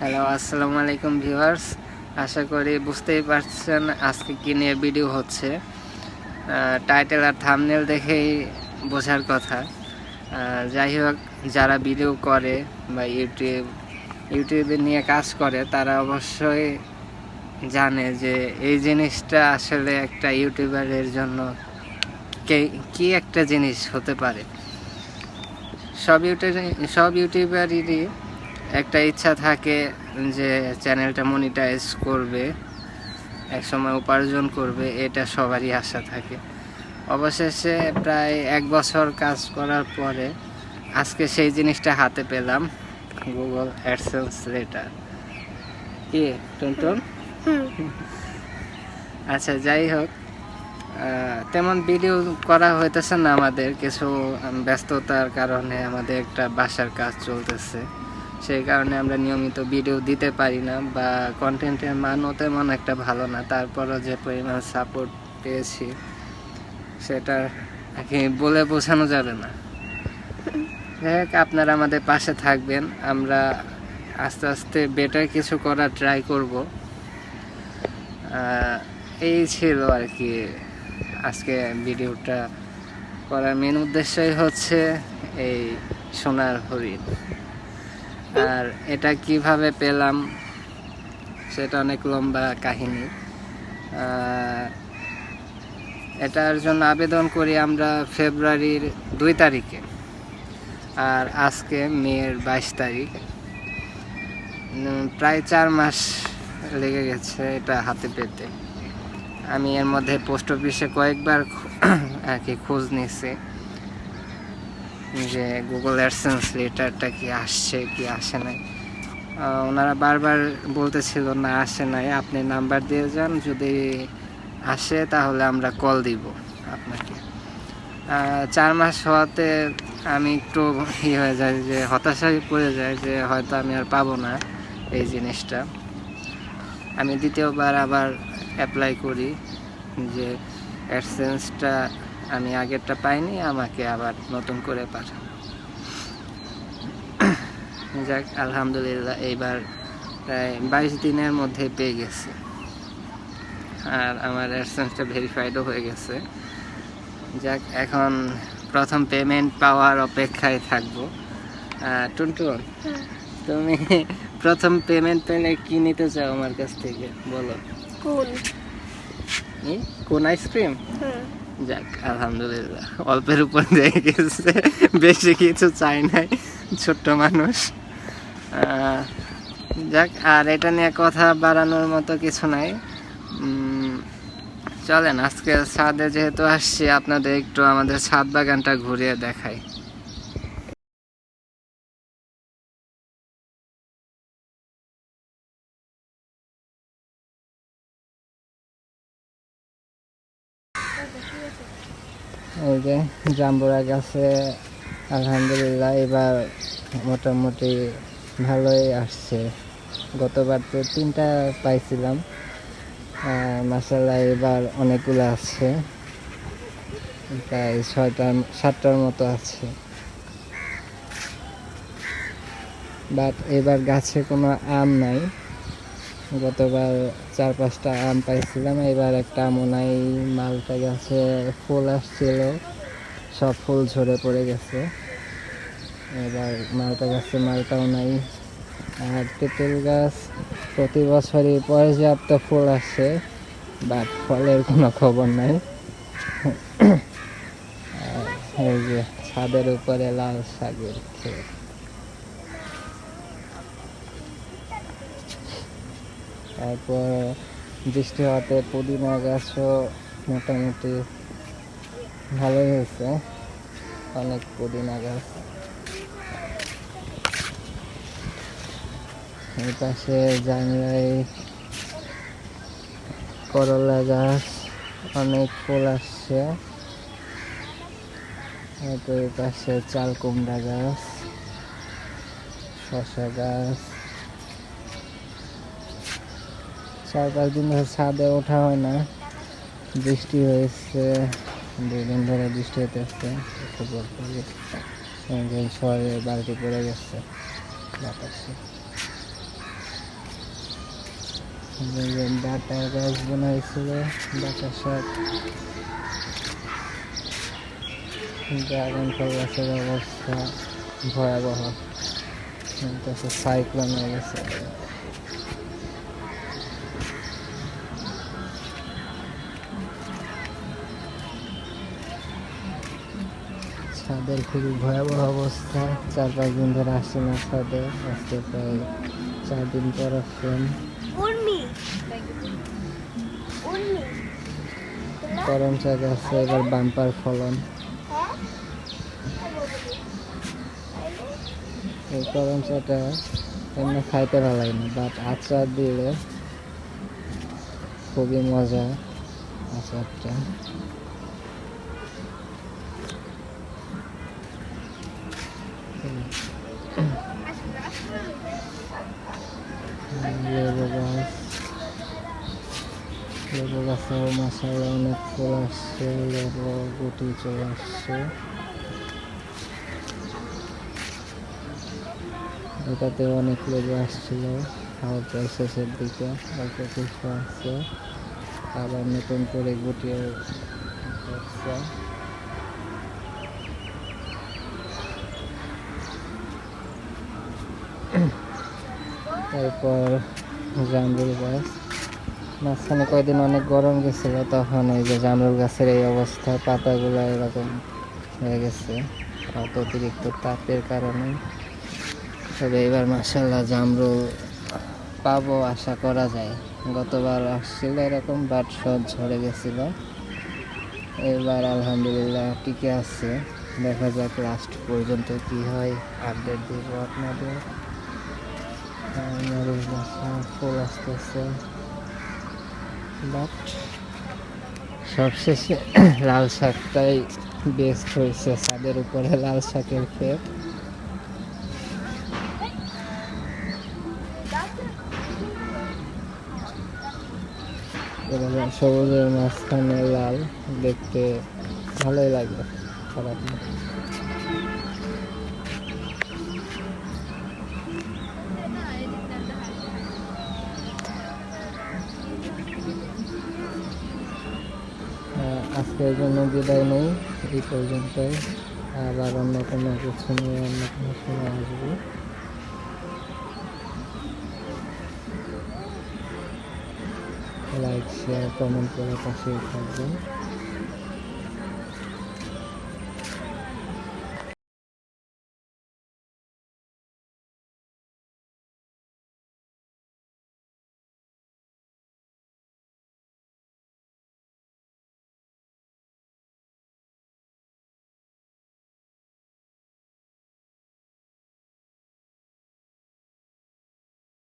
Hello আসসালামু আলাইকুম viewers আশা করি বুঝতেই পারছেন আজকে কি নিয়ে ভিডিও হচ্ছে। টাইটেল আর থামনেল দেখেই বোঝার কথা। যাই হোক, যারা ভিডিও করে বা ইউটিউব ইউটিউবে নিয়ে কাজ করে, তারা অবশ্যই জানে যে এই জিনিসটা আসলে একটা ইউটিউবারের জন্য কে- একটা জিনিস হতে পারে। সব ইউটিউব সব ইউটিউবারেরই একটা ইচ্ছা থাকে যে চ্যানেলটা মনিটাইজ করবে একসময় উপার্জন করবে এটা সবারই আশা থাকে। অবশেষে প্রায় এক বছর কাজ করার পরে আজকে সেই জিনিসটা হাতে পেলাম গুগল অ্যাডসেন্স লেটার কি টুনটুন? আচ্ছা যাই হোক তেমন ভিডিও করা হইতেছে না আমাদের কিছু ব্যস্ততার কারণে আমাদের একটা বাসার কাজ চলতেছে। সেই কারণে আমরা নিয়মিত ভিডিও দিতে পারি না বা কন্টেন্টের মানও তেমন একটা ভালো না। তারপরও যে পরিমাণ সাপোর্ট পেয়েছি, সেটা বলে বোঝানো যাবে না। যাই আপনারা আমাদের পাশে থাকবেন। আমরা আস্তে আস্তে বেটার কিছু করার ট্রাই করব। এই ছিল আর কি আজকে ভিডিওটা করার মেন উদ্দেশ্যই হচ্ছে এই সোনার হরিণ। আর এটা কীভাবে পেলাম সেটা অনেক লম্বা কাহিনী। এটার জন্য আবেদন করি আমরা ফেব্রুয়ারির দুই তারিখে আর আজকে মেয়ের বাইশ তারিখ। প্রায় চার মাস লেগে গেছে এটা হাতে পেতে। আমি এর মধ্যে পোস্ট অফিসে কয়েকবার আর কি খোঁজ নিয়েছি। যে গুগল অ্যাডসেন্স লেটারটা কি আসছে, কি আসে নাই। ওনারা বারবার বলতেছিল, না, আসে নাই। আপনি নাম্বার দিয়ে যান, যদি আসে তাহলে আমরা কল দিব আপনাকে। চার মাস হওয়াতে আমি একটু ই হয়ে যায় যে হতাশায় পড়ে যায় যে হয়তো আমি আর পাবো না এই জিনিসটা। আমি দ্বিতীয়বার আবার অ্যাপ্লাই করি যে অ্যাডসেন্সটা আমি আগেরটা পাইনি আমাকে আবার নতুন করে পাঠান। যাক আলহামদুলিল্লাহ এইবার প্রায় বাইশ দিনের মধ্যে পেয়ে গেছে। আর আমার অ্যাডসেন্সটা ভেরিফাইডও হয়ে গেছে। যাক এখন প্রথম পেমেন্ট পাওয়ার অপেক্ষায় থাকব। টুনটুন তুমি প্রথম পেমেন্ট পেলে কি নিতে চাও আমার কাছ থেকে? বলো। কোন? কোন আইসক্রিম? হ্যাঁ। যাক, আলহামদুলিল্লাহ। অল্পের উপর দিয়ে গেছে। বেশি কিছু চাই নাই, ছোট্ট মানুষ। যাক, আর এটা নিয়ে কথা বাড়ানোর মতো কিছু নাই। চলেন, আজকে ছাদে যেহেতু আসছি, আপনাদের একটু আমাদের ছাদ বাগানটা ঘুরিয়ে দেখাই। এই যে জাম্বুরা গাছে, আলহামদুলিল্লাহ, এবার মোটামুটি ভালোই আসছে। গতবার তো তিনটা পাইছিলাম মাসাল্লাহ এবার অনেকগুলো আছে। প্রায় ছয়টা, সাতটার মতো আছে। বাট এবার গাছে কোনো আম নাই। গতবার চার পাঁচটা আম পাইছিলাম, এবার একটা আমও নাই মালটা গাছে ফুল আসছিল, সব ফুল ঝরে পড়ে গেছে। এবার মালটা গাছে মালটাও নাই। আর তেঁতুল গাছ, প্রতি বছরই পর্যাপ্ত ফুল আসে, বাট ফলের কোনো খবর নাই। এই যে ছাদের উপরে লাল শাকের ক্ষেত। তারপর বৃষ্টি হওয়াতে পুদিনা গাছও মোটামুটি ভালোই হয়েছে, অনেক পুদিনা গাছ। এই পাশে জানলাই করলা গাছ, অনেক ফুল আসছে। এই পাশে চাল কুমড়া গাছ শশা গাছ। চার পাঁচ দিন ধরে ছাদে ওঠা হয় না। বৃষ্টি হয়েছে দুই দিন ধরে বৃষ্টি হতেছে খবর পেয়ে শহরে বালতি পড়ে গেছে, বাতাসে। ডাটা গাছ বানাইছিল ডাটা শাক ড্রাগন ফল গাছের অবস্থা ভয়াবহ। সাইক্লোন হয়ে গেছে। ছাদের খুবই ভয়াবহ অবস্থা। চার পাঁচ দিন ধরে আসছে না ছাদে আজকে প্রায় চার দিন পর আসছেন করম চা গাছে এবার বাম্পার ফলন। হ্যাঁ? এই করম চাটা এমনি খাইতে ভালো লাগে না বাট আচার দিলে খুবই মজা আচারটা। লেবু গাছেও মশালা অনেক ফুল আসছে লেবু গুটি চলে আসছে। এটাতে অনেক লেবু আসছিল, খাওয়ার পর শেষের দিকে অল্প কিছু আসছে আবার নতুন করে গুটিয়ে আসছে তারপর জামরুল গাছ। মাঝখানে কয়দিন অনেক গরম গেছিল, তখন এই যে জামরুল গাছের এই অবস্থা, পাতাগুলো এরকম হয়ে গেছে। অত অতিরিক্ত তাপের কারণে। তবে এবার মাসাল্লাহ জামরুল পাবো আশা করা যায়। গতবার আসছিল এরকম, বাট সব ঝরে গেছিল। এবার আলহামদুলিল্লাহ টিকে আছে। দেখা যাক লাস্ট পর্যন্ত কি হয়। আপডেট দিব আপনাদের। ফুল আসতেছে। বাট সবশেষে লাল শাকটাই বেস্ট হয়েছে ছাদের উপরে, লাল শাকের ক্ষেত সবুজের মাঝখানে লাল দেখতে ভালোই লাগে, খারাপ না। আজকের জন্য বিদায় নেই, এই পর্যন্তই। আবার অন্য কোনো কিছু নিয়ে অন্য কোনো সময় আসব। লাইক শেয়ার কমেন্ট করে পাশে থাকবেন।